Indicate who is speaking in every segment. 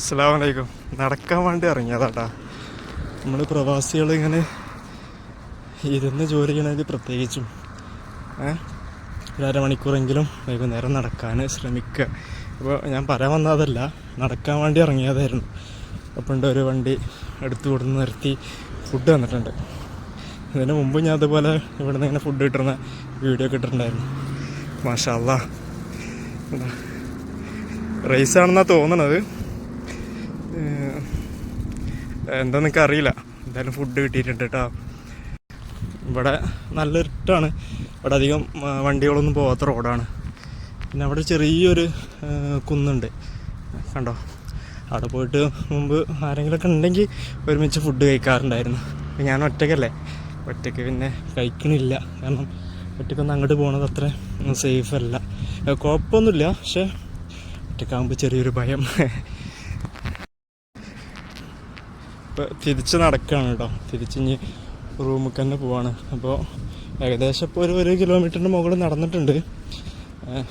Speaker 1: അസ്സാം വലൈക്കും നടക്കാൻ വേണ്ടി ഇറങ്ങിയതാട്ടാ. നമ്മൾ പ്രവാസികൾ ഇങ്ങനെ ഇരുന്ന് ജോലി ചെയ്യണതിൽ പ്രത്യേകിച്ചും ഒരു അരമണിക്കൂറെങ്കിലും വൈകുന്നേരം നടക്കാൻ ശ്രമിക്കുക. അപ്പോൾ ഞാൻ പറയാൻ വന്നതല്ല നടക്കാൻ വേണ്ടി ഇറങ്ങിയതായിരുന്നു. അപ്പം ഒരു വണ്ടി എടുത്തു കൊടുന്ന് നിർത്തി ഫുഡ് തന്നിട്ടുണ്ട്. ഇതിന് മുമ്പ് ഞാൻ അതുപോലെ ഇവിടെ നിന്ന് ഇങ്ങനെ ഫുഡ് കിട്ടുന്ന വീഡിയോ ഒക്കെ ഇട്ടിട്ടുണ്ടായിരുന്നു. മാഷാ അല്ലാ റേസ് ആണെന്നാണ് തോന്നണത്. എന്താ നിങ്ങൾക്ക് അറിയില്ല. എന്തായാലും ഫുഡ് കിട്ടിയിട്ടുണ്ട് കേട്ടോ ഇവിടെ നല്ല ഇരുട്ടാണ്. ഇവിടെ അധികം വണ്ടികളൊന്നും പോകാത്ത റോഡാണ് പിന്നെ അവിടെ ചെറിയൊരു കുന്നുണ്ട്. കണ്ടോ? അവിടെ പോയിട്ട് മുമ്പ് ആരെങ്കിലുമൊക്കെ ഉണ്ടെങ്കിൽ ഒരുമിച്ച് ഫുഡ് കഴിക്കാറുണ്ടായിരുന്നു. അപ്പം ഞാൻ ഒറ്റയ്ക്കല്ലേ? ഒറ്റയ്ക്ക് പിന്നെ കഴിക്കണില്ല. കാരണം ഒറ്റയ്ക്കൊന്നും അങ്ങോട്ട് പോകണത് അത്ര സേഫ് അല്ല. കുഴപ്പമൊന്നുമില്ല. പക്ഷേ ഒറ്റയ്ക്കാകുമ്പോൾ ചെറിയൊരു ഭയം. ഇപ്പോൾ തിരിച്ച് നടക്കുകയാണ് കേട്ടോ. തിരിച്ച് ഇനി റൂമിൽ തന്നെ പോവാണ്. അപ്പോൾ ഏകദേശം ഇപ്പോൾ ഒരു ഒരു കിലോമീറ്ററിന്റെ മുകളിൽ നടന്നിട്ടുണ്ട്.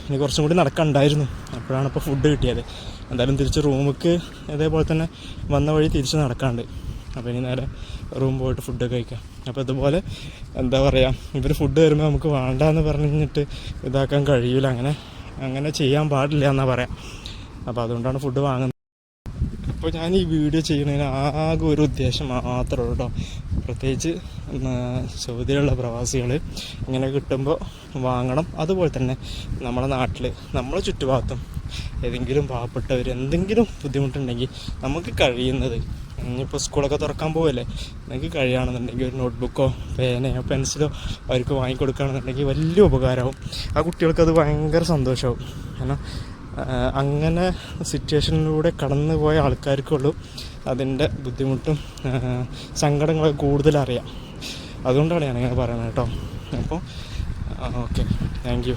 Speaker 1: ഇനി കുറച്ചും കൂടി നടക്കണ്ടായിരുന്നു. അപ്പോഴാണ് ഇപ്പോൾ ഫുഡ് കിട്ടിയത്. എന്തായാലും തിരിച്ച് റൂമിക്ക് ഇതേപോലെ തന്നെ വന്ന വഴി തിരിച്ച് നടക്കാണ്ട്. അപ്പോൾ ഇനി നേരെ റൂം പോയിട്ട് ഫുഡ് കഴിക്കാം. അപ്പോൾ ഇതുപോലെ എന്താ പറയുക ഇവർ ഫുഡ് വരുമ്പോൾ നമുക്ക് വേണ്ടാന്ന് പറഞ്ഞിട്ട് ഇതാക്കാൻ കഴിയില്ല അങ്ങനെ അങ്ങനെ ചെയ്യാൻ പാടില്ല എന്നാണ് പറയാം. അപ്പോൾ അതുകൊണ്ടാണ് ഫുഡ് വാങ്ങുന്നത്. അപ്പോൾ ഞാൻ ഈ വീഡിയോ ചെയ്യുന്നതിന് ആകെ ഒരു ഉദ്ദേശം മാത്രമേ ഉള്ളൂ കേട്ടോ പ്രത്യേകിച്ച് സൗദിയിലുള്ള പ്രവാസികൾ ഇങ്ങനെ കിട്ടുമ്പോൾ വാങ്ങണം. അതുപോലെ തന്നെ നമ്മുടെ നാട്ടിൽ നമ്മളെ ചുറ്റുഭാഗത്തും ഏതെങ്കിലും പാവപ്പെട്ടവർ എന്തെങ്കിലും ബുദ്ധിമുട്ടുണ്ടെങ്കിൽ നമുക്ക് കഴിയുന്നത് ഇനിയിപ്പോൾ സ്കൂളൊക്കെ തുറക്കാൻ പോവല്ലേ നിങ്ങൾക്ക് കഴിയുകയാണെന്നുണ്ടെങ്കിൽ ഒരു നോട്ട്ബുക്കോ പേനയോ പെൻസിലോ അവർക്ക് വാങ്ങിക്കൊടുക്കുകയാണെന്നുണ്ടെങ്കിൽ വലിയ ഉപകാരമാവും. ആ കുട്ടികൾക്ക് അത് ഭയങ്കര സന്തോഷമാവും. കാരണം അങ്ങനെ സിറ്റുവേഷനിലൂടെ കടന്നു പോയ ആൾക്കാർക്കുള്ളൂ അതിന്റെ ബുദ്ധിമുട്ടും സങ്കടങ്ങളും അറിയാം. അതുകൊണ്ടാണ് ഞാനിങ്ങനെ പറയുന്നത് കേട്ടോ. അപ്പോൾ ഓക്കെ. Thank you